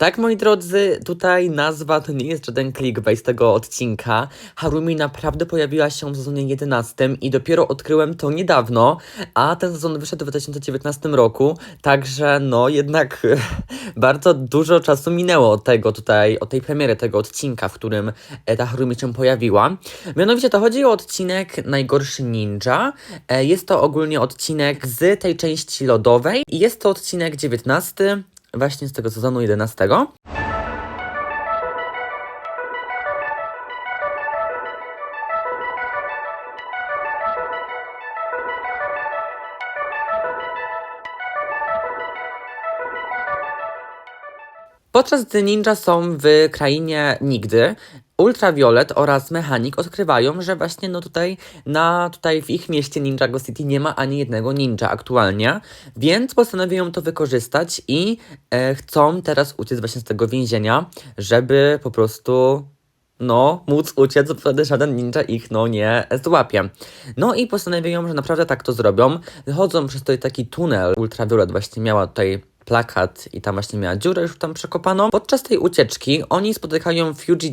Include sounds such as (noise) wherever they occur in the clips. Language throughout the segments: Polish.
Tak, moi drodzy, tutaj nazwa to nie jest żaden clickbait tego odcinka. Harumi naprawdę pojawiła się w sezonie 11 i dopiero odkryłem to niedawno, a ten sezon wyszedł w 2019 roku, także no jednak (laughs) bardzo dużo czasu minęło od tego tutaj, od tej premiery tego odcinka, w którym e, ta Harumi się pojawiła. Mianowicie to chodzi o odcinek Najgorszy Ninja. E, Jest to ogólnie odcinek z tej części lodowej i jest to odcinek 19 właśnie z tego sezonu 11. Podczas gdy ninja są w krainie nigdy, Ultraviolet oraz Mechanik odkrywają, że właśnie no tutaj, na, tutaj w ich mieście Ninjago City nie ma ani jednego ninja aktualnie, więc postanowią to wykorzystać i e, chcą teraz uciec właśnie z tego więzienia, żeby po prostu no, móc uciec, bo wtedy żaden ninja ich, no, nie złapie. No i postanawiają, że naprawdę tak to zrobią. Wychodzą przez tutaj taki tunel. Ultraviolet właśnie miała tutaj plakat i tam właśnie miała dziurę już tam przekopaną. Podczas tej ucieczki oni spotykają Fuji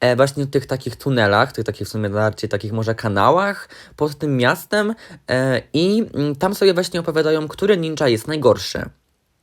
e, właśnie w tych takich tunelach, tych takich w sumie bardziej takich może kanałach pod tym miastem e, i mm, tam sobie właśnie opowiadają, który ninja jest najgorszy.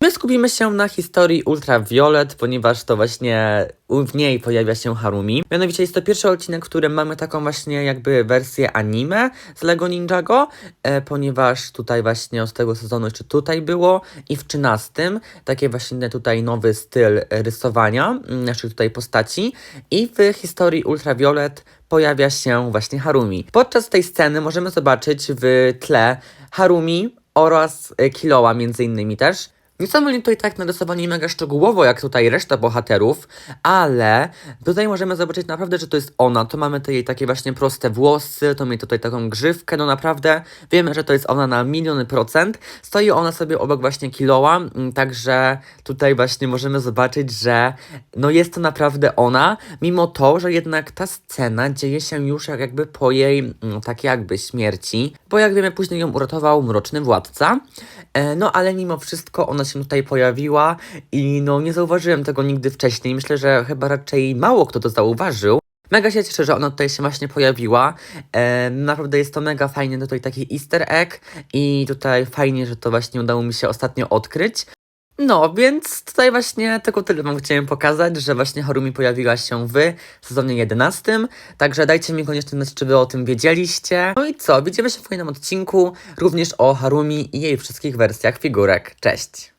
My skupimy się na historii Ultraviolet, ponieważ to właśnie w niej pojawia się Harumi. Mianowicie jest to pierwszy odcinek, w którym mamy taką właśnie jakby wersję anime z Lego Ninjago, e, ponieważ tutaj właśnie od tego sezonu jeszcze tutaj było i w 13 takie właśnie tutaj nowy styl rysowania mm, naszych tutaj postaci i w historii Ultraviolet pojawia się właśnie Harumi. Podczas tej sceny możemy zobaczyć w tle Harumi oraz Kiloa między innymi też. Nie są oni tutaj tak narysowani mega szczegółowo, jak tutaj reszta bohaterów, ale tutaj możemy zobaczyć naprawdę, że to jest ona. To mamy te jej takie właśnie proste włosy, to mamy tutaj taką grzywkę, no naprawdę wiemy, że to jest ona na miliony procent. Stoi ona sobie obok właśnie Kiloa, mm, także tutaj właśnie możemy zobaczyć, że no jest to naprawdę ona, mimo to, że jednak ta scena dzieje się już jak jakby po jej mm, tak jakby śmierci, bo jak wiemy później ją uratował Mroczny Władca, e, no ale mimo wszystko ona się tutaj pojawiła i no nie zauważyłem tego nigdy wcześniej, myślę, że chyba raczej mało kto to zauważył. Mega się cieszę, że ona tutaj się właśnie pojawiła. E, naprawdę jest to mega fajnie, tutaj taki easter egg i tutaj fajnie, że to właśnie udało mi się ostatnio odkryć. No, więc tutaj właśnie tylko tyle wam chciałem pokazać, że właśnie Harumi pojawiła się w sezonie 11. Także dajcie mi koniecznie znać, czy wy o tym wiedzieliście. No i co, widzimy się w kolejnym odcinku, również o Harumi i jej wszystkich wersjach figurek. Cześć!